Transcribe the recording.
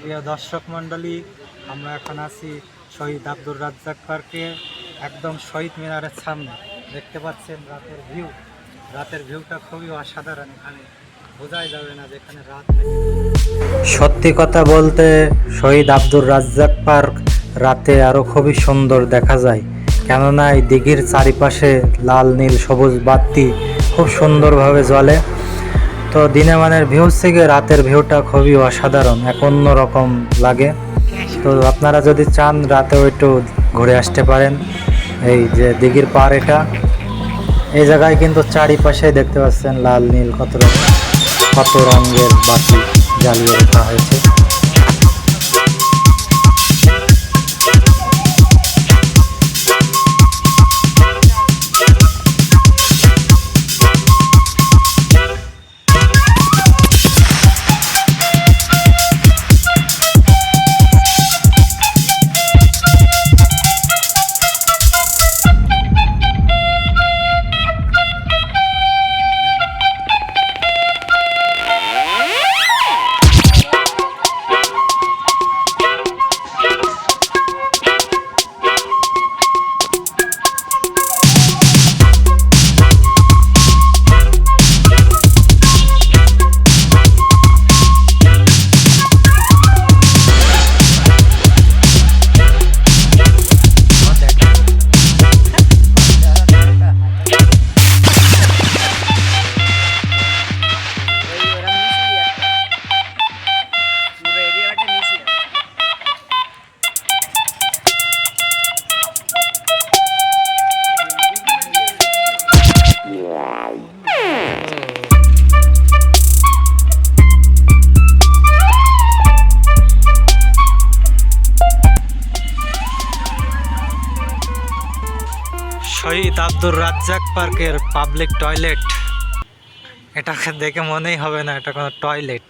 প্রিয় দর্শক মণ্ডলী, আমরা এখন আছি শহীদ আব্দুর রাজ্জাক পার্কে, একদম শহীদ মিনারের সামনে। দেখতে পাচ্ছেন রাতের ভিউ। রাতের ভিউটা খুবই অসাধারণ। এখানে বোঝাই যাবে না যে এখানে রাত সত্যি কথা বলতে, শহীদ আব্দুর রাজ্জাক পার্ক রাতে আরও খুবই সুন্দর দেখা যায়। কেননা এই দিঘির চারিপাশে লাল, নীল, সবুজ বাতি খুব সুন্দরভাবে জ্বলে। তো দিনে মানের ভিউ থেকে রাতের ভিউটা খুবই অসাধারণ, এক অন্য রকম লাগে। তো আপনারা যদি চান রাতেও একটু ঘুরে আসতে পারেন, এই যে দিঘির পার এটা। এই জায়গায় কিন্তু চারিপাশে দেখতে পাচ্ছেন লাল, নীল কত রকম কত রঙের বাতি জ্বালিয়ে রাখা হয়েছে। শহীদ আব্দুর রাজ্জাক পার্কের পাবলিক টয়লেট এটাকে দেখে মনেই হবে না এটা কোনো টয়লেট